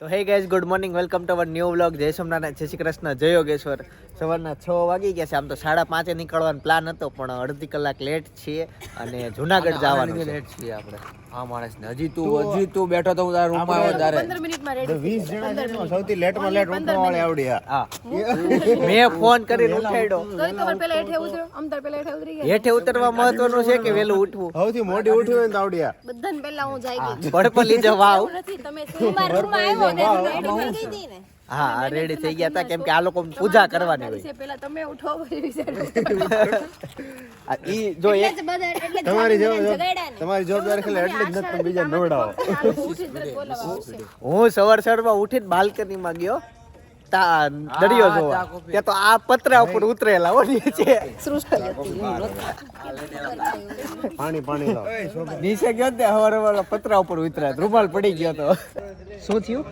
તો hey guys good morning welcome to our new vlog જય સોમનાથ જય શ્રી કૃષ્ણ જય યોગેશ્વર. સવારના છ વાગી ગયા છે. આમ તો સાડા પાંચે નીકળવાનો પ્લાન હતો પણ અડધી કલાક લેટ છીએ અને જુનાગઢ જવાનું લેટ છીએ આપણે. આ માણસ ને. હજી તું હજી તું બેઠો તો હું તારા પંદર મિનિટમાં રેડી વીસ જણા છે સૌથી સૌથી લેટમાં લેટ ઉઠવા વાળે આવડી હા. મેં ફોન કરીને ઉઠાડ્યો. તોય તમારે પેલા હેઠે ઉતરો આમ તાર પેલા હેઠે ઉતરી ગયા. હેઠે ઉતરવા મહત્વનું છે કે વહેલું ઉઠવું? સૌથી મોડી ઉઠી ને તો આવડી આ. બધાને પેલા હું જાગી ગઈ. પડપલી જવાવ નથી તમે સીમાર રૂમમાં આવ્યો ને રેડી થઈ ગઈ ને. હા રેડી થઈ ગયા હતા કેમ કે આ લોકો પૂજા કરવાની હોય. છે પેલા તમે ઉઠો પછી વિચારો ઈ જો એક એટલે જ બધા એટલે જ તમારી તમારી જવાબદારી ખાલી એટલી જ નથી બીજા નવડાવો. હું સવાર સવારમાં ઉઠીને બાલ્કનીમાં ગયો તા દરિયો જોવા. ત્યાં તો આ પતરા ઉપર ઉતરેલા હો નીચે. પાણી પાણી નીચે ગયો તે હવાર હવાર પતરા ઉપર ઉતર્યા. રૂમાલ પડી ગયો તો. શું થયું?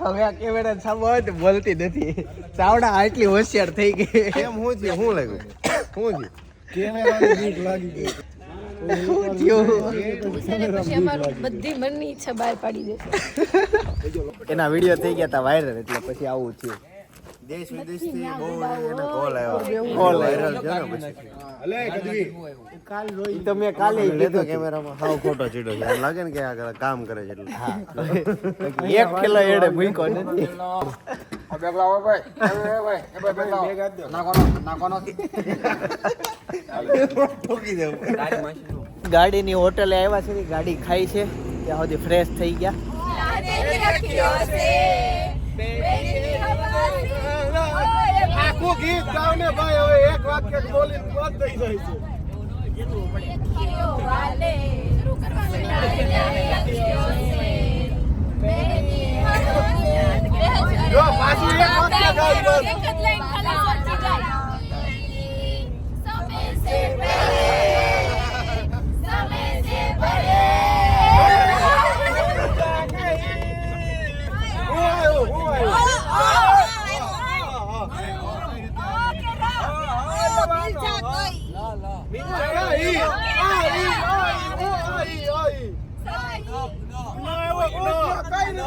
હવે આ કેમેરા સામે બોલતી નથી. ચાવડા આટલી હોશિયાર થઈ ગઈ. એમ હું છે શું લાગ્યું? શું છે? ને પછી લાગી બધી મનની ઈચ્છા બહાર પાડી દેશે. એના વીડિયો થઈ ગયા હતા વાયરલ એટલે પછી આવું થયું. દેશ વિદેશથી બહુ એને કોલ આવ્યો. Call વાયરલ છે ને પછી ઈ તો મેં કાલે લેતો કેમેરામાં. હાવ ખોટો ચીડો છે. લાગે ને કે આ કામ કરે છે એટલે એક કિલો એડે મૂક્યો નથી. ઠોકી દેવું ગાડીની હોટલે આવ્યા છે ગાડી ખાઈ છે? ત્યાં સુધી ફ્રેશ થઈ ગયા. આખું ગીત ગાવ ને ભાઈ હવે એક વાક્ય બોલીને બંધ થઈ જાય છે. જો પાછું એક વાક્ય ગાઈ બસ હું આવ્યો હું આવ્યો આ ઈ આ ઈ આ ઈ આ ઈ આ ઈ ના આવ્યો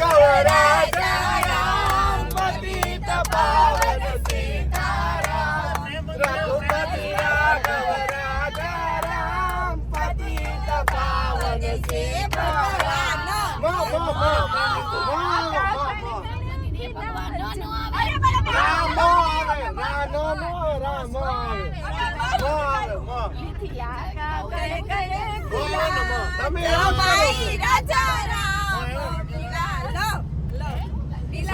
ગાવાનું આખું ગાવાનું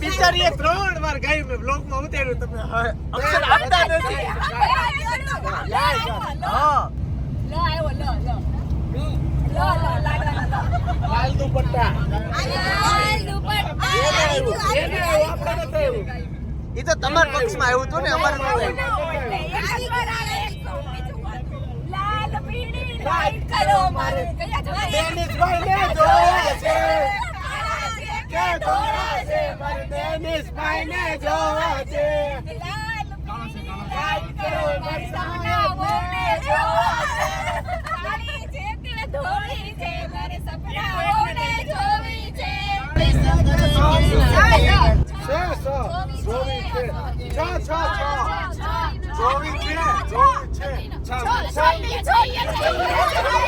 બિચારીએ ત્રણ વાર ગાયું મેં બ્લોગમાં ઉતાર્યું તમે અક્ષર આપતા નથી હા લાલ દુપટ્ટા એ તો તમારા પક્ષમાં આવ્યું હતું ને અમારા છે કે ધોળા છે મારે તેની સ્પાઈને જોવા છે. છે સ જોવી છે. છ. છ છ. જોવી છે.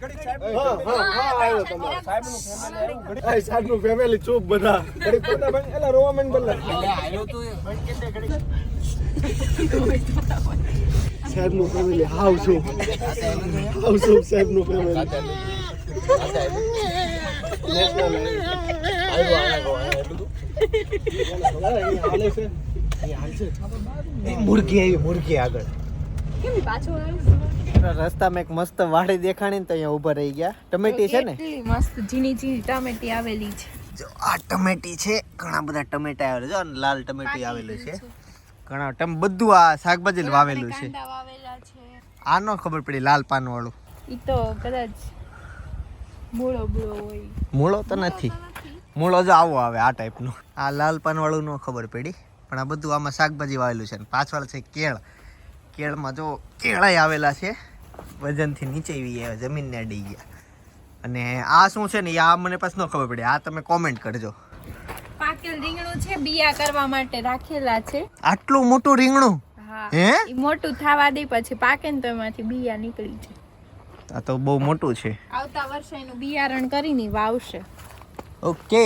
હા હા હા આવ્યો તમારો. સાહેબનું ફેમિલી આવ્યું ફેમિલી ચૂપ બધા. ઘડી પોતા બંધ એલા રોવા મંડ બલ્લા. સાહેબનું ફેમિલી હાવ ચૂપ. હાવ ચૂપ સાહેબનું ફેમિલી મુરગી આવી મુર્ગી આગળ. કેમ પાછો આવ્યું? રસ્તામાં એક મસ્ત વાડી દેખાણી ને તો અહીંયા ઊભા રહી ગયા. ટમેટી છે ને? મસ્ત ઝીણી ઝીણી ટામેટી આવેલી છે. જો આ ટમેટી છે ઘણા બધા ટમેટા આવેલા છે અને લાલ ટમેટી આવેલું છે. ઘણા ટમ બધું આ શાકભાજી વાવેલું છે. આનો ખબર પડી લાલ પાન વાળું ઈ તો કદાચ મૂળો બૂળો હોય. મૂળો તો નથી. મૂળો જો આવો આવે આ ટાઈપનું. આ લાલ પાન વાળું નો ખબર પડી પણ આ બધું આમાં શાકભાજી વાવેલું છે. અને પાછળ છે કેળ. કેળમાં જો કેળાય આવેલા છે. વજનથી નીચે આવી ગયા જમીનને અડી ગયા. અને આ શું છે ને આ મને પાસ ન ખબર પડે. આ તમે કોમેન્ટ કરજો. પાકેલ રીંગણું છે બિયા કરવા માટે રાખેલા છે. આટલું મોટું રીંગણું? હે મોટું થવા દે પછી પાકે ને તો એમાંથી બિયા નીકળી છે આ તો બહુ મોટું છે. આવતા વર્ષે એનું બિયારણ કરીને વાવશે. ઓકે.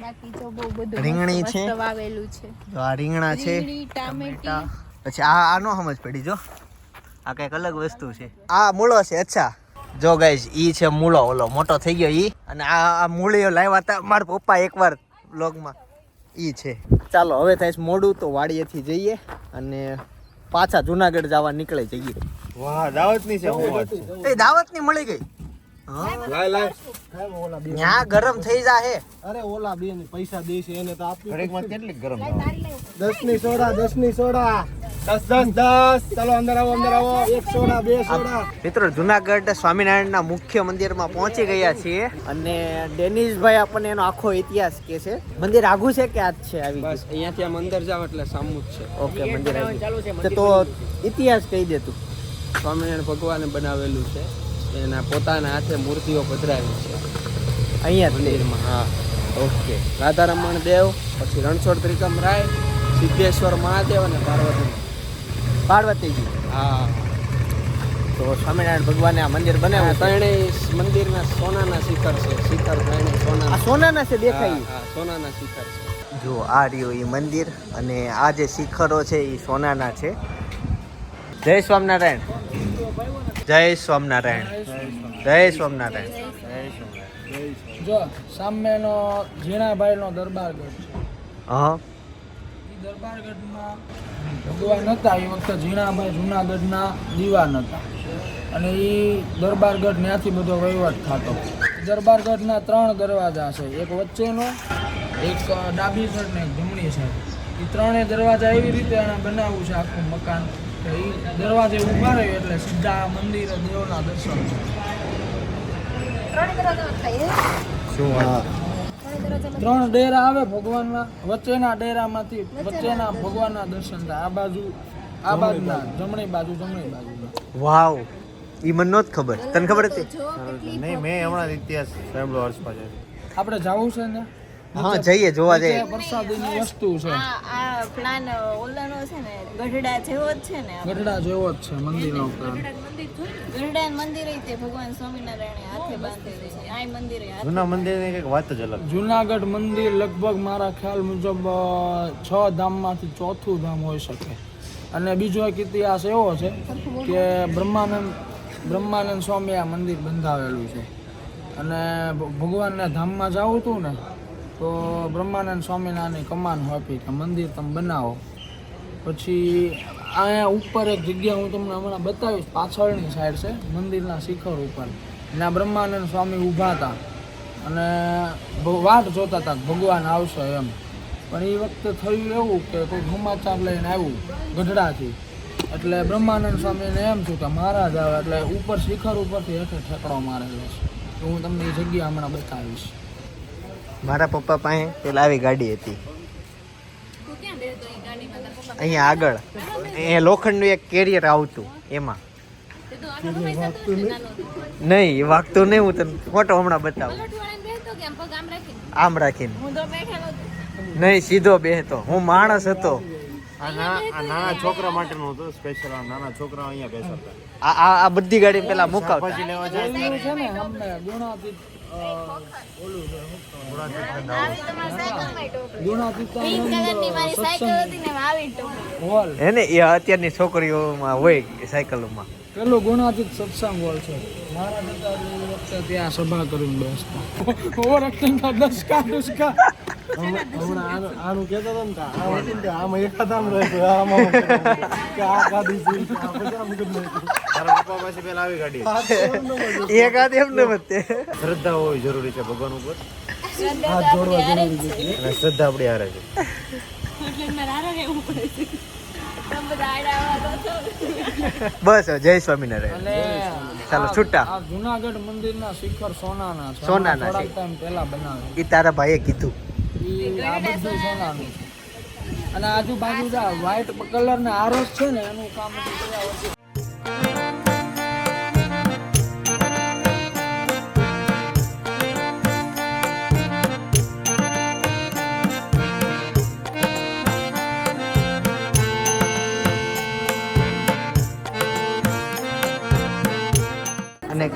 બાકી તો બહુ બધું રીંગણી છે. વાવેલું છે. તો આ રીંગણા છે ટામેટા. પછી આ આ નો સમજ પડી જો. આ કંઈક અલગ વસ્તુ છે. આ મૂળો છે અચ્છા. જો ગાઈઝ ઈ છે મૂળો ઓલો મોટો થઈ ગયો ઈ. અને આ આ મૂળીઓ લાવ્યા હતા મારા પપ્પા એકવાર બ્લોગમાં ઈ છે. ચાલો હવે થાય મોડું તો વાડીએથી જઈએ અને પાછા જુનાગઢ જવા નીકળે જઈએ. વાહ દાવતની છે છે એ દાવતની મળી ગઈ. હા? લાય લાય. ત્યાં ગરમ થઈ જાહે. અરે ઓલા બે પૈસા દે છે એને તો આપી કેટલી ગરમ દસની સોડા દસની સોડા. દસ દસ દસ. ચાલો અંદર આવો અંદર આવો. એક સોડા બે સોડા. મિત્રો જુનાગઢ સ્વામિનારાયણના મુખ્ય મંદિરમાં પહોંચી ગયા છીએ અને ડેનિશભાઈ આપણને એનો આખો ઇતિહાસ કે છે. મંદિર આઘું છે કે આજ છે આવી બસ અહીંયાથી આ મંદિર જાવ એટલે સામું જ છે. ઓકે મંદિર. તો તો ઇતિહાસ કહી દે તું. સ્વામિનારાયણ ભગવાને બનાવેલું છે. એના પોતાના હાથે મૂર્તિઓ પધરાવી છે. અહીંયા મંદિરમાં હા. ઓકે. રાધારમણ દેવ પછી રણછોડ ત્રિકમ રાય સિદ્ધેશ્વર મહાદેવ અને પાર્વતી પાર્વતીજી. હા. તો સ્વામિનારાયણ ભગવાને આ મંદિર બનાવ્યું. ત્રણેય મંદિરના સોનાના શિખર છે. શિખર ત્રણેય સોના સોનાના સોનાના છે દેખાય. સોનાના શિખર છે. જો આ રહ્યો એ મંદિર અને આ જે શિખરો છે એ સોનાના છે. જય સ્વામિનારાયણ. જય સ્વામિનારાયણ. જય સ્વામિનારાયણ. જો સામેનો ઝીણાભાઈનો દરબારગઢ છે. હા. દરબારગઢમાં ભગવાન હતા એ વખતે ઝીણાભાઈ જુનાગઢના દીવાન હતા અને એ દરબારગઢ ત્યાંથી બધો વહીવટ થતો. દરબારગઢના ત્રણ દરવાજા છે એક વચ્ચેનો એક ડાબી સાઈડ ને એક જમણી સાઈડ. એ ત્રણેય દરવાજા એવી રીતે એને બનાવવું છે આખું મકાન કે એ દરવાજે ઊભા રહ્યું એટલે સીધા મંદિરે દેવના દર્શન. છે? શું ત્રણ ડેરા આવે ભગવાનના વચ્ચેના ડેરામાંથી વચ્ચેના ભગવાનના દર્શન થાય. આ બાજુ આ બાજુના જમણી બાજુ જમણી બાજુ વાવ. ઈ મને નહોત ખબર. તને ખબર હતી? નહીં મેં હમણાં ઇતિહાસ સાંભળ્યો હર્ષ પાસે આપણે જવું છે ને? હા જઈએ જોવા જઈએ. વરસાદની વસ્તુ છે. આ આ પ્લાન ઓલાનો છે ને ગઢડા જેવો જ છે ને ગઢડા જેવો જ છે મંદિરનો પ્લાન. ગઢડા મંદિર તે ભગવાન સ્વામિનારાયણ હાથે બાંધેલું છે. આ મંદિર જૂના મંદિરની કંઈક વાત જ અલગ જૂનાગઢ મંદિર લગભગ મારા ખ્યાલ મુજબ છ ધામમાંથી ચોથું ધામ હોઈ શકે. અને બીજો એક ઇતિહાસ એવો છે કે બ્રહ્માનંદ બ્રહ્માનંદ સ્વામી આ મંદિર બંધાવેલું છે. અને ભગવાનના ધામમાં જવું હતું ને તો બ્રહ્માનંદ સ્વામિનારાયણની કમાન આપી કે મંદિર તમે બનાવો. પછી અહીંયા ઉપર એક જગ્યા હું તમને હમણાં બતાવીશ, પાછળની સાઈડ છે, મંદિરના શિખર ઉપર. ત્યાં બ્રહ્માનંદ સ્વામી ઊભા હતા. અને વાટ જોતા હતા ભગવાન આવશે એમ. પણ એ વખતે થયું એવું કે કોઈ સમાચાર લઈને આવ્યું, ગઢડાથી. એટલે બ્રહ્માનંદ સ્વામીને એમ થયું કે મહારાજ આવે, એટલે ઉપર શિખર ઉપરથી હેઠે ઠેકડો મારેલો છે. તો હું તમને એ જગ્યા હમણાં બતાવીશ. મારા પપ્પા પાસે પેલા આવી ગાડી હતી. તું ક્યાં બેસતો એ ગાડીમાં તારા પપ્પા અહીંયા આગળ. એ લોખંડનું એક કેરિયર આવતું એમાં. નહીં વાગતું નહીં હું તને ફોટો હમણાં બતાવું. આમ રાખીને. નહીં સીધો બેહતો. હું માણસ હતો. આ ના આ નાના છોકરા માટેનું હતું સ્પેશિયલ આ નાના છોકરા અહીંયા બેસાડતા. આ આ આ બધી ગાડી પેલા મુકાવ પછી લેવા જાય. છે ને અમને ગુણાતીત એ અત્યારની છોકરીઓમાં હોય સાયકલોમાં. પેલું ગુણાતીત સત્સંગ હોલ છે. મારા પિતાજી વખતે ત્યાં સભા કરીને બેસતા. Over acting દસકા દસકા. આનું આનું હતો ને કે આ હતી ને તે આમાં એકાદ આમ રહેતું, આમાં કે આ ગાડી છે, કે આ પછી આમ કરી નાખ્યું. તારા પપ્પા પાસે પેલા આવી ગાડી એક હાથ એમ ને વધતે શ્રદ્ધા હોવી જરૂરી છે ભગવાન ઉપર. હાથ જોડવા જરૂરી છે. અને શ્રદ્ધા આપણી હારે છે. બસ જય સ્વામિનારાયણ. ચાલો, છૂટા. જુનાગઢ જુનાગઢ મંદિરના શિખર સોનાના સોનાના પહેલા બનાવે એ તારા ભાઈએ કીધું. આ બધું સોનાનું છે. અને આજુબાજુ વ્હાઈટ કલર ના આરસ છે ને એનું કામ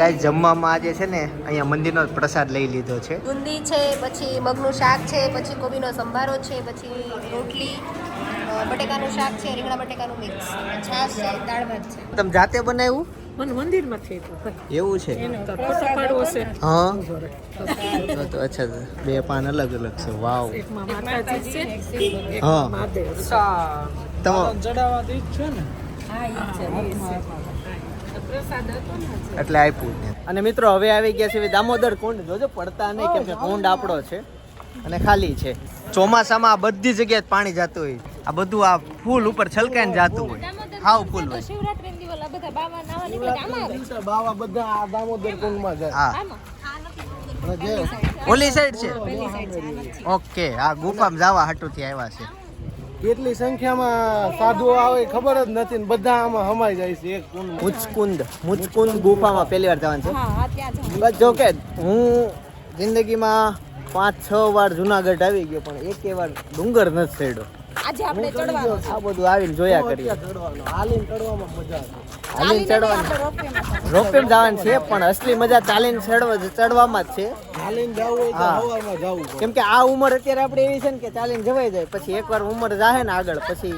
કાંઈ જમવામાં આજે છે ને અહીંયા મંદિરનો જ પ્રસાદ લઈ લીધો છે. બુંદી છે પછી મગનું શાક છે પછી કોબીનો સંભારો છે પછી રોટલી બટેકાનું શાક છે રીંગણા બટેકાનું મિક્સ. છાશ છે દાળ ભાત છે. તમે જાતે બનાવ્યું? મને એવું છે? ફોટો પાડવો છે. હા? તો તો અચ્છા તો બે પાન અલગ અલગ છે. વાવ. એકમાં માતાજી છે એક મહાદેવ તમે ને? હા ઈ છે ઈ છે પ્રસાદ હતો ને એટલે આપ્યું અને મિત્રો હવે આવી ગયા છે દામોદર કુંડ. જોજો પડતા નહીં કેમ કે કુંડ આપણો છે અને ખાલી છે. ચોમાસામાં આ બધી જગ્યાએ પાણી જતું હોય. આ બધું આ ફૂલ ઉપર છલકાઈને જતું હોય. હાવ ફૂલ હોય. શિવરાત્રી દિવસ આ બધા બાવા નાવા નીકળે છે. આમાં બાવા બધા આ દામોદર કુંડમાં જાય. હા. આમાં આ નથી અને જે ઓલી સાઈડ છે? ઓકે આ ગુફામાં જવા હાટુથી આવ્યા છે. કેટલી સંખ્યામાં સાધુઓ આવે ખબર જ નથી ને બધા આમાં હમાઈ જાય છે એક કુંડ. મુચકુંદ મુચકુંદ ગુફામાં પહેલી વાર જવાનું છે. હા હા ત્યાં જાઓ. બસ જો કે હું જિંદગીમાં પાંચ છ વાર જુનાગઢ આવી ગયો પણ એકે વાર ડુંગર નથી ચડ્યો આજે આપણે ચડવાનું છે. આ બધું આવીને જોયા કરીએ. ચડવાનું. હાલીને ચડવામાં મજા આવે. હાલીને ચડવાનું. રોપવેમાં જવાનું છે પણ અસલી મજા ચાલીને ચડવા ચડવામાં જ છે. હાલીને જવું હોય તો હા. જવું કેમ કે આ ઉંમર અત્યારે આપણે એવી છે ને કે ચાલીને જવાઈ જાય. પછી એકવાર ઉંમર જાહે ને આગળ પછી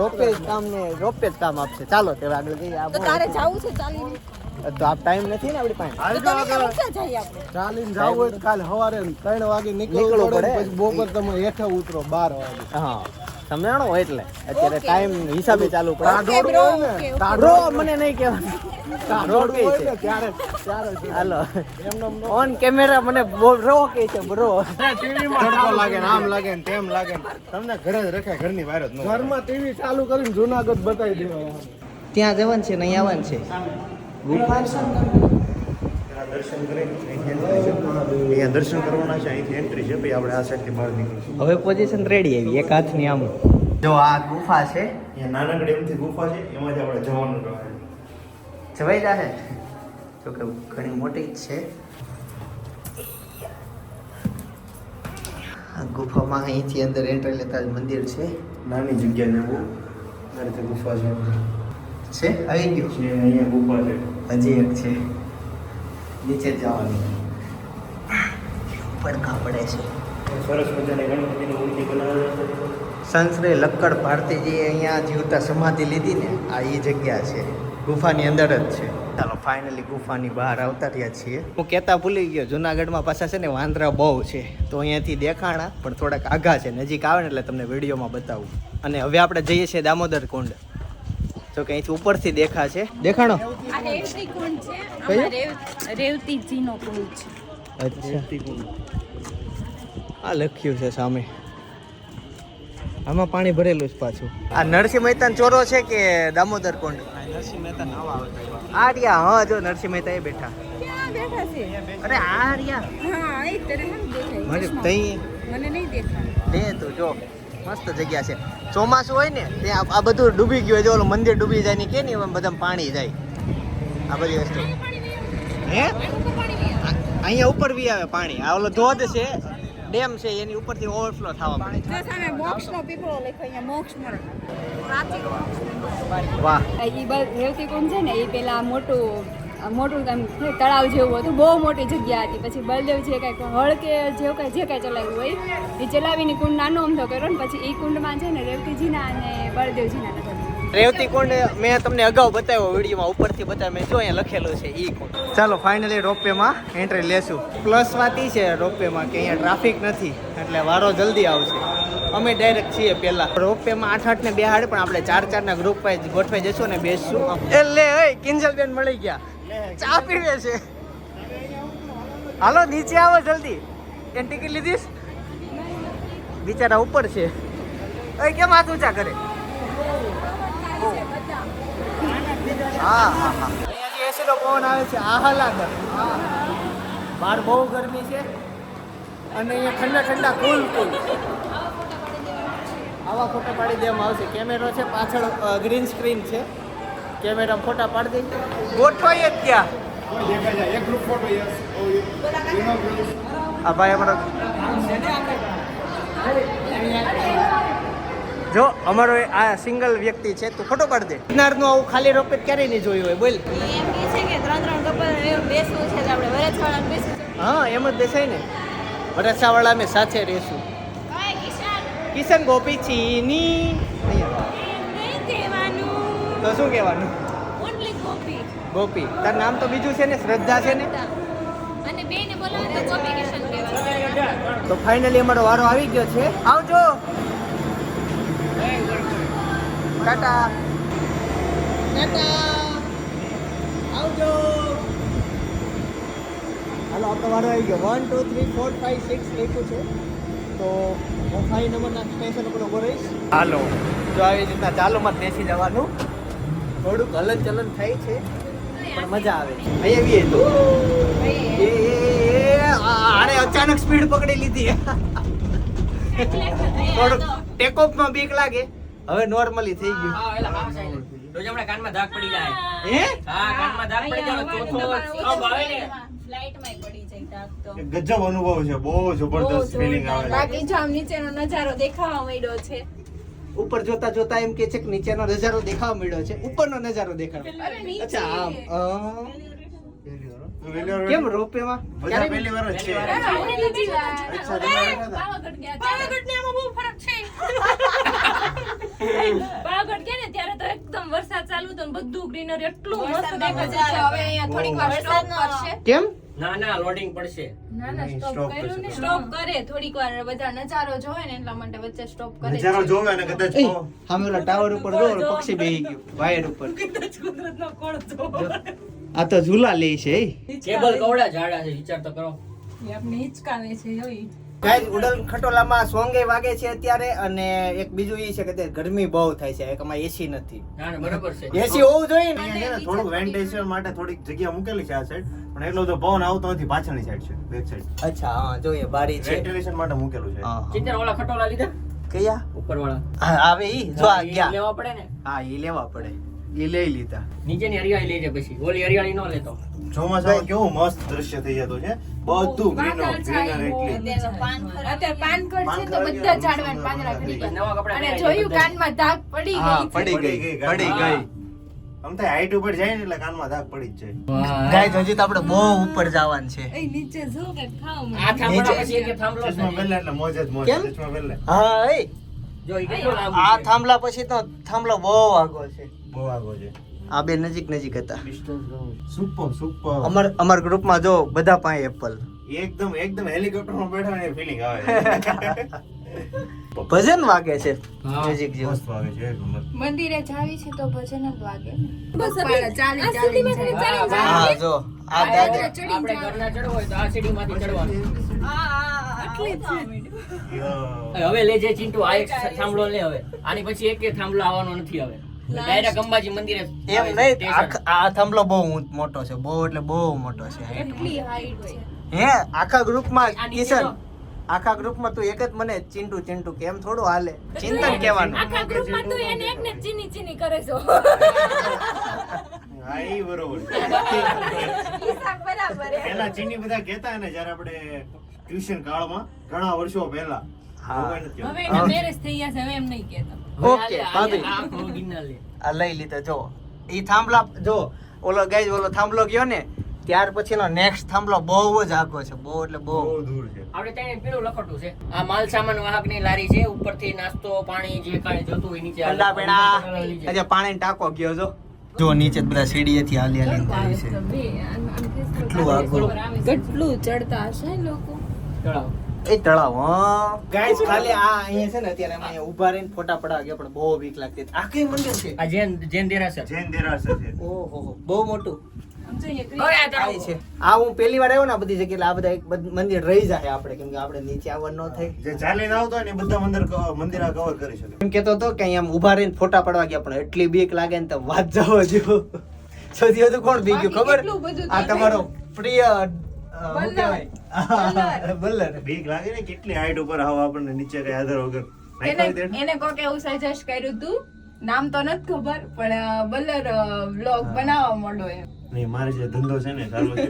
રોપે જ કામ ને રોપે જ કામ આપશે. ચાલો તે આગળ જઈએ. તો તારે જવું છે ચાલીને? તો આ ટાઈમ નથી ને આપણી પાસે? તો તમે કેમ ક્યાં જઈએ આપણે? ચાલીને જવું હોય તો કાલે સવારે ત્રણ વાગે નીકળવું પડે પડે. પછી બપોર તમે હેઠે ઉતરો બાર વાગે. હા. સમજાણો એટલે. અત્યારે ટાઈમ હિસાબે ચાલુ પડે. બ્રો. મને નહીં કહેવાનું. રો કે છે. ત્યારે ત્યારે છે. હાલો. ઓન કેમેરા મને બહુ રો કે છે બ્રો લાગે ને આમ લાગે ને તેમ લાગે ને. તમને ઘરે જ રખાય ઘરની બહાર જ ઘરમાં ટીવી ચાલુ કરીને જુનાગઢ બતાવી દેવા. ત્યાં જવાનું છે નહીં આવવાનું છે. ગુફા દર્શન. અહીંયા દર્શન કરવાના છે અહીંથી એન્ટ્રી છે આપણે આ સાઈડથી બહાર નીકળીશું. હવે પોઝિશન રેડી આવી એક હાથની આમ. જો આ ગુફા છે અહીંયા નાનકડી એમથી ગુફા છે એમાં જ આપણે જવાનું જવાય જવાઈ જાહે. જો કે ઘણી મોટી જ છે. આ ગુફામાં અહીંથી અંદર એન્ટ્રી લેતા જ મંદિર છે. નાની જગ્યા ને બહુ. આ રીતે ગુફા છે. છે? આવી ગયું. છે અહીંયા ગુફા છે. હજી એક છે. નીચે જવાનું. પડખા પડે છે. સરસ મજાની ગણપતિની મૂર્તિ બનાવેલી છે. લક્કડ ભારતીજીએ અહીંયા જીવતા સમાધિ લીધી ને આ એ જગ્યા છે. ગુફાની અંદર જ છે. ચાલો ફાઇનલી ગુફાની બહાર આવતા રહ્યા છીએ. હું કહેતા ભૂલી ગયો જુનાગઢમાં પાછા છે ને વાંદરા બહુ છે. તો અહીંયાથી દેખાણા પણ થોડાક આઘા છે. નજીક આવે ને એટલે તમને વિડીયોમાં બતાવું. અને હવે આપણે જઈએ છીએ દામોદર કુંડ. જો કે અહીંથી ઉપરથી દેખા છે દેખાણો? આ રેવતી કુંડ છે. કયું? આમાં રેવ રેવતીજીનો કુંડ છે. અચ્છા. આ લખ્યું છે સામે. આમાં પાણી ભરેલું છે પાછું. આ નરસિંહ મહેતા ચોરો છે કે દામોદર કુંડ? નરસિંહ મહેતા નવા આવે આ રહ્યા હા જો નરસિંહ મહેતા એ બેઠા. બેઠા છે? અરે આ રહ્યા. હા એ તને મને દેખાય. મને તઈ મને નહીં દેખાય. લે તું જો મસ્ત જગ્યા છે. ચોમાસું હોય ને ત્યાં આ બધું ડૂબી ગયું હોય. જો ઓલું મંદિર ડૂબી જાય ને કે નહીં એમ બધા પાણી જાય. આ બધી વસ્તુ. હે? અહીંયા ઉપર બી આવે પાણી. આ ઓલો ધોધ છે ડેમ છે એની ઉપરથી ઓવરફ્લો થવા પાણી છે સામે મોક્ષનો પીપળો લખ્યો અહીંયા મોક્ષ મળે. વાહ. એ બસ રેવતી કોણ છે ને એ પેલા મોટું મોટું એમ તળાવ જેવું હતું બહુ મોટી જગ્યા હતી. પછી બળદેવ જે કાંઈક હળ કે જેવું કાંઈ જે કાંઈ ચલાવ્યું હોય એ ચલાવીને કુંડ નાનો અમથો કર્યો ને પછી એ કુંડમાં છે ને રેવતીજીના અને બળદેવજીના રેવતી કુંડ મેં તમને અગાઉ બતાવ્યો વિડીયોમાં ઉપરથી બતાવ્યો. મેં જો અહીંયા લખેલું છે ઈ કુંડ. ચાલો ફાઇનલી રોપવેમાં એન્ટ્રી લેશું. પ્લસ વાત ઈ છે રોપવેમાં કે અહીંયા ટ્રાફિક નથી એટલે વારો જલ્દી આવશે. અમે ડાયરેક્ટ છીએ પહેલા. રોપવેમાં આઠ આઠ ને બે હાડ પણ આપણે ચાર ચારના ગ્રુપ વાઇઝ ગોઠવાઈ જશું ને બેસશું. એટલે લે ઓય કિંજલબેન મળી ગયા. ચા પીવે છે. હાલો, નીચે આવો જલ્દી. એને ટિકિટ લીધીશ? બિચારા ઉપર છે. ઓય કેમ હાથ ઊંચા કરે? હા હા હા. એસીનો પવન આવે છે આહલાદક બહાર બહુ ગરમી છે અને અહીંયા ઠંડા ઠંડા કુલ કુલ. આવા ફોટા પાડી દેવામાં આવશે. કેમેરો છે, પાછળ ગ્રીન સ્ક્રીન છે. કેમેરા ફોટા પાડી દઈ ગોઠવાય જ ત્યાં. એક ગ્રુપ ફોટો યસ આ ભાઈ અમારો જો અમારો એ આ સિંગલ વ્યક્તિ છે તું ફોટો પાડ દે. ગિરનારનું આવું ખાલી રોપે ક્યારેય નહીં જોયું હોય બોલ. એમ કે છે કે ત્રણ ત્રણ કપલ બેસવું છે આપણે વરસવાળા બેસવું હા એમ જ દેસાય ને. વરસાવાળા અમે સાથે રહેશું. કિશન. ગોપી ચીની અહીંયા. તો શું કહેવાનું? ઓનલી કોપી ગોપી તાર નામ તો બીજું છે ને? શ્રદ્ધા છે ને? અને બેને બોલાવે તો ગોપી કિશન કહેવાય તો ફાઇનલી અમારો વારો આવી ગયો છે. આવજો. ટાટા. ટાટા. આવજો. હાલો આપણો વારો આવી ગયો. One two three four five six લખ્યું છે. તો હું ફાઈવ નંબરના સ્ટેશન ઉપર ઊભો રહીશ. હાલો. જો આવી રીતના ચાલુમાં બેસી જવાનું. થોડુંક હલન ચલન થાય છે પણ મજા આવે છે. અહીંયા આવીએ તો. એ, એ, એ, આ- આણે અચાનક સ્પીડ પકડી લીધી. થોડુંક ટેક ઓફમાં બીક લાગે. હવે નોર્મલી થઈ ગયું. રોજ હમણાં કાનમાં ધાક પડી જાય. હે? હા કાનમાં ધાક પડી જાય ચોથો સ્તંભ આવે ને. ફ્લાઇટમાં પડી જાય તાક તો. ગજબ અનુભવ છે બહુ જબરદસ્ત ફિલિંગ આવે બાકી જો આમ નીચેનો નજારો દેખાવા માંડ્યો છે. ઉપર જોતા જોતા એમ કે છે કે નીચેનો નજારો દેખાવા મળ્યો છે. ઉપરનો નજારો દેખાડો અચ્છા આમ કેમ પહેલી વાર છે? પાવાગઢ આમાં બહુ ફરક છે. પાવાગઢ ગયા ને ત્યારે તો એકદમ વરસાદ ચાલુ હતો ને બધું ગ્રીનરી એટલું મસ્ત હવે અહીંયા થોડીક વાર stop કરશે. કેમ? ના ના લોડિંગ પડશે ના ના સ્ટોપ કર્યું ને? સ્ટોપ કરે. થોડીક વાર બધા નજારો જોવે ને એટલા માટે વચ્ચે સ્ટોપ કરે. નજારો જોવે ને કદાચ સામે ઓલા ટાવર ઉપર જો પક્ષી બેહી ગયું વાયર ઉપર. જો. આ તો ઝૂલા લે છે કેબલ કવડા જાડા છે વિચાર તો કરો. એ આપણે હિચકાવે છે જોઈ. ગાઈસ ઉડલ ખટોલામાં સોંગે વાગે છે અત્યારે અને એક બીજું એ છે કે તે ગરમી બહુ થાય છે એકમાં એસી નથી. બરાબર છે. એસી હોવું જોઈએ ને? થોડુંક વેન્ટિલેશન માટે થોડીક જગ્યા મૂકેલી છે આ સાઈડ પણ એટલો તો પવન આવતો નથી પાછળની સાઈડ છે બેક સાઈડ અચ્છા હા જોઈએ બારી છે. વેન્ટિલેશન માટે મૂકેલું છે. હા. ચિંતન વાળા ખટોલા લીધા? કયા? ઉપરવાળા. હા, આવે ઈ? જો આ ગયા. લેવા પડે ને? હા ઈ લેવા પડે. ઈ લઈ લીધા. નીચેની હરિયાળી લેજે પછી. ઓલી હરિયાળી ન લેતો. ચોમાસામાં કેવું મસ્ત દ્રશ્ય થઈ જતું છે. બધું ગ્રીનો વાદળ ગ્રીનર એટલે અત્યારે પાનખર- છે. તો બધા ઝાડવા પાંદડા ખરી ગયા. અને જોયું કાનમાં ધાક પડી ગઈ પડી ગઈ. પડી ગઈ, આમ હાઈટ ઉપર જાય ને એટલે કાનમાં ધાક પડી જ જાય. ગાઈસ હજી તો આપણે બહુ ઉપર જવાનું છે. એ નીચે જો કે ખાવ આ થાંભલા પછી એક થાંભલો ચશ્મા પહેરલા એટલે મોજ જ મોજ ચશ્મા પહેરલા. હા એ. જો ઈ કેટલો લાંબુ આ થાંભલા પછી તો થાંભલો બહુ આગો છે. બહુ આગો છે. આ બે નજીક નજીક હતા. Super super. અમાર અમાર ગ્રુપમાં જો બધા પાસે એપલ એકદમ એકદમ હેલિકોપ્ટરમાં બેઠા એ ફીલિંગ આવે. ભજન વાગે છે. મ્યુઝિક જેવું. મસ્ત વાગે છે મંદિરે જાવી છે તો ભજન જ વાગે બસ ચાલી ચાલી હા જો આ દાદા. આપણે ઘરના ચડવો હોય તો આ સીડીમાંથી ચડવાનું. યો. હવે લેજે ચિંટુ આ એક થાંભલો લે હવે. આની પછી એક થાંભલો આવવાનો નથી હવે. ડાયરેક્ટ અંબાજી મંદિરે એમ નહીં આ થાંભલો બહુ મોટો છે બહુ એટલે બહુ મોટો છે કેટલી હાઈટ છે? હે આખા ગ્રુપમાં કિશન આખા ગ્રુપમાં તું એક જ મને ચિંટુ ચિંટુ કેમ થોડું હાલે. ચિંતન કહેવાનું આખા ગ્રુપમાં તું એને એકને ચીની ચીની કરે છો. હા ઈ બરોબર હિસાબ બરાબર હે. પેલા ચીની બધા કહેતા ને જ્યારે આપણે ટ્યુશન કાળમાં ઘણા વર્ષો પહેલા. હવે નથી હવે કહેતા. એના મેરેજ થઈ ગયા છે હવે એમ નહીં કહેતા. ઓકે, આ- આ- ભાભી. આ આખો ગિરનાર લે આ લઈ લીધો જો. ઈ થાંભલા જો ઓલો ગાઈઝ ઓલો થાંભલો ગયો ને ત્યાર પછીનો નેક્સ્ટ થાંભલો બહુ જ આગો છે બહુ એટલે બહુ. દૂર છે. આપણે ત્યાં પેલું લખોટું છે. આ માલ સામાન વાહકની લારી છે ઉપરથી નાસ્તો પાણી જે કાંઈ જોતું હોય નીચે અલ્લા પીણા આજે પાણી ટાંકો ગયો જો. જો નીચે બધા સીડીએથી હાલી હાલી જાય છે? કેટલું આઘું કેટલું ચડતા હશે લોકો? ચડાવો. એ તળાવ ગાઈસ ખાલી આ અહીંયા છે ને અત્યારે અમે ઊભા રહીને ફોટા પડાવ ગયા પણ બહુ બીક લાગતી. આ કઈ મંદિર છે? આ જૈન જૈન દેરાસર. જૈન દેરાસર છે. ઓહો બહુ મોટું. આ હું પહેલી વાર આવ્યો ને બધી જગ્યાએ આ બધા એક મંદિર રહી જાય આપણે કેમ કે આપણે નીચે આવવાનું ન થાય. જે ચાલીને આવતો ને બધા મંદિર મંદિર કવર કરી શકે. એમ કેતો હતો કે અહીંયા આમ ઊભા રહીને ફોટા પડવા ગયા પણ એટલી બીક લાગે ને તો વાત જવો જો સૌથી વધુ કોણ બી ગયું ખબર આ તમારો પ્રિય બલ્લર. બીક લાગે ને કેટલી હાઈટ ઉપર આવો આપણને નીચે કઈ આધાર વગર. એને નાખ્યો હોય તે? એને કોક એવું સજેસ્ટ કર્યું તું? નામ તો નથી ખબર પણ બલ્લર બ્લોગ બનાવવા માંડો એમ. નહીં મારે જે ધંધો છે ને ચાલુ છે.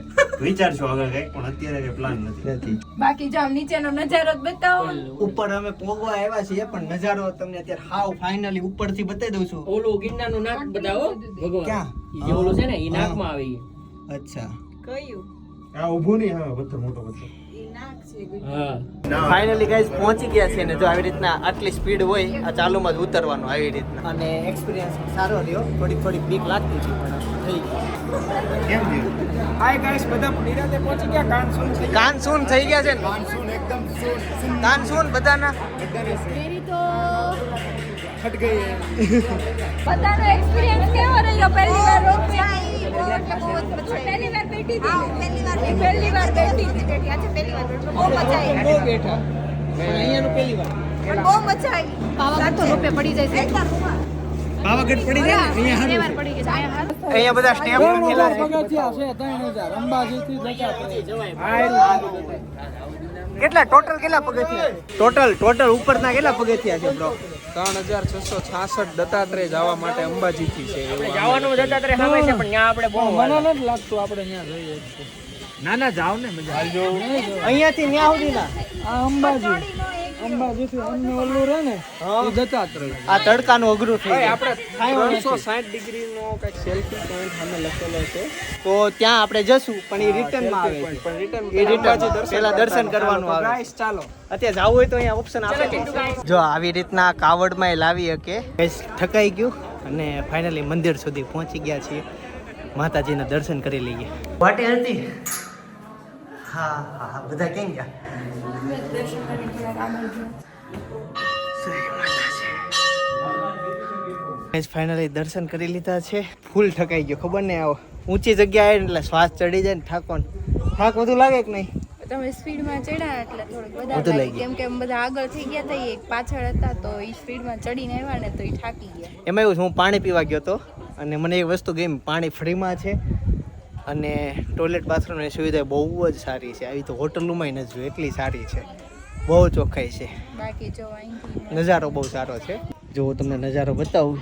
વિચારશું આગળ કંઈક પણ અત્યારે કઈ પ્લાન નથી. નથી. બાકી જો આમ નીચેનો નજારો જ બતાવો. ઉપર અમે પોગવા આવ્યા છીએ પણ નજારો તમને અત્યારે હાવ ફાઇનલી ઉપરથી બતાવી દઉં છું. ઓલું ગિરનારનું નાક બતાવો ભગવાન. ક્યાં? ઓલું છે ને એ. નાકમાં આવે. અચ્છા. કયું? આ ઊભું નહીં હા પથ્થર મોટો પથ્થર. ફાઇનલી ગાઈઝ પહોંચી ગયા છે ને જો આવી રીતના આટલી સ્પીડ હોય આ ચાલુમાં જ ઉતરવાનું આવી રીતના. અને એક્સપિરિયન્સ સારો રહ્યો. થોડીક થોડીક બીક લાગતી હતી પણ થઈ ગઈ. કેમ થયું હાય ગાઈસ બધા નિરાતે પહોંચી ગયા? કાન શું થઈ કાન સૂન થઈ ગયા છે ને? માનસૂન એકદમ સૂન કાન સૂન બધાના? મેરી તો गई है બધાનો એક્સપિરિયન્સ કેવો રહ્યો? પહેલી વાર મજા આવી પહેલી વાર બેઠી હતી? પહેલી વાર પહેલી વાર બેઠી હતી. બેઠી આજે પહેલી વાર બેઠી બહુ મજા આવી. બહુ બેઠા. અહીંયાનું પહેલી વાર. પણ બહુ મજા આવી. પાવાગઢ તો રોપે પડી જાય છે. પાવાગઢ પડી જાય ને? અહીંયા પડી ગઈ અહીંયા બધા સ્ટેપ મૂકેલા છે. પગથિયા છે ત્રણ હજાર. અંબાજીથી જતા કેટલા? ટોટલ કેટલા પગથિયા? ટોટલ ટોટલ ઉપરના કેટલા પગથિયા છે બ્રો ત્રણ હજાર છસો છાસઠ દત્તાત્રેય જવા માટે અંબાજીથી છે જવાનું દત્તાત્રેય સામે છે પણ ત્યાં આપણે બહુ મને નથી લાગતું આપણે ત્યાં જઈએ ના ના જાવ ને મજા અહીંયાથી ન્યા સુધીના આ અંબાજી. અંબાજીથી અમને ઓલું રહે ને એ દત્તાત્રેય આ તડકાનું અઘરું થઈ જાય ત્રણસો સાઠ ડિગ્રી નો કંઈક સેલ્ફી પોઈન્ટ સામે લખેલો છે. તો ત્યાં આપણે જશું પણ એ રિટર્નમાં આવે છે. પણ રિટર્ન એ રિટર્ન પહેલા દર્શન કરવાનું આવે ગાઈસ ચાલો. અત્યારે જવું હોય તો અહીંયા ઓપ્શન આપે જો આવી રીતના કાવડમાં એ લાવી શકે. Guys, ઠકાઈ ગયું અને ફાઇનલી મંદિર સુધી પહોંચી ગયા છીએ. માતાજીના દર્શન કરી લઈએ. વાટે હતી હા હા હા. બધા કેમ ગયા? ફાઇનલી દર્શન કરી લીધા છે. ફૂલ ઠકાઈ ગયો ખબર નહીં આવો. ઊંચી જગ્યાએ ને એટલે શ્વાસ ચડી જાય ને થાકો થાક વધુ લાગે કે નહીં? તમે સ્પીડમાં ચડ્યા એટલે થોડુંક બધા વધારે લાગી. કેમ કે બધા આગળ થઈ ગયા હતા એક પાછળ હતા તો એ સ્પીડમાં ચડીને આવ્યા ને તો એ થાકી ગયા. એમાં એવું હું પાણી પીવા ગયો હતો અને મને એ વસ્તુ ગઈ પાણી ફ્રીમાં છે. અને ટોયલેટ બાથરૂમની સુવિધા બહુ જ સારી છે. આવી તો હોટલોમાં નથી જોઈ એટલી સારી છે. બહુ ચોખ્ખાઈ છે. બાકી જો નજારો બહુ સારો છે. જો હું તમને નજારો બતાવું.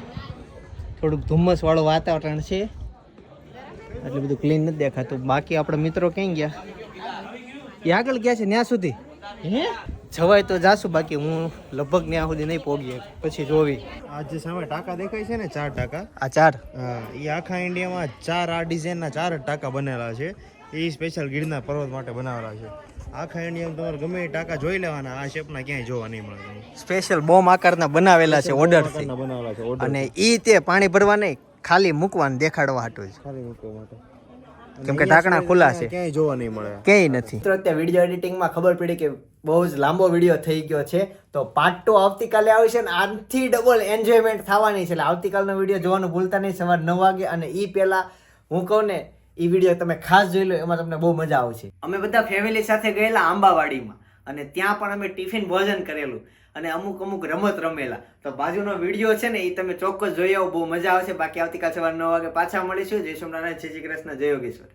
થોડુંક ધુમ્મસવાળું વાતાવરણ છે. એટલે બધું ક્લીન નથી દેખાતું. બાકી આપણા મિત્રો ક્યાં ગયા? એ આગળ ગયા છે ત્યાં સુધી? હે? જવાય તો જાશું બાકી હું લગભગ ત્યાં સુધી નહીં પોગીએ પછી જોવી. આ જે સામે ટાંકા દેખાય છે ને ચાર ટાંકા? આ ચાર. એ આખા ઇન્ડિયામાં ચાર આ ડિઝાઇનના ચાર ટાંકા બનેલા છે. એ સ્પેશિયલ ગિરનાર પર્વત માટે બનાવેલા છે. આખા ઇન્ડિયામાં તમારે ગમે એ ટાંકા જોઈ લેવાના આ શેપના ક્યાંય જોવા નહીં મળે સ્પેશિયલ બોમ્બ આકારના બનાવેલા છે ઓર્ડર બનાવેલા છે અને એ તે પાણી ભરવા નહીં ખાલી મૂકવાનું દેખાડવા હાટું જ. ખાલી મૂકવા માટે. કેમ કે ઢાંકણા ખુલ્લા છે. ક્યાંય જોવા નહીં મળે. ક્યાંય નથી. મિત્રો અત્યારે વીડિયો એડિટિંગમાં ખબર પડી કે બહુ જ લાંબો વીડિયો થઈ ગયો છે. તો પાર્ટ ટુ આવતીકાલે આવશે અને આનથી ડબલ એન્જોયમેન્ટ થવાની છે. એટલે આવતીકાલનો વીડિયો જોવાનું ભૂલતા નહીં. સવાર નવ વાગે અને એ પહેલાં હું કહું ને એ વીડિયો તમે ખાસ જોઈ લો એમાં તમને બહુ મજા આવશે. અમે બધા ફેમિલી સાથે ગયેલા આંબાવાડીમાં અને ત્યાં પણ અમે ટિફિન ભોજન કરેલું. અને અમુક અમુક રમત રમેલા. તો બાજુનો વીડિયો છે ને એ તમે ચોક્કસ જોઈ આવો, બહુ મજા આવશે. બાકી આવતીકાલ સવારે નવ વાગે પાછા મળીશું. જય સોમનારાયણ, જય શ્રી કૃષ્ણ, જય યોગેશ્વર.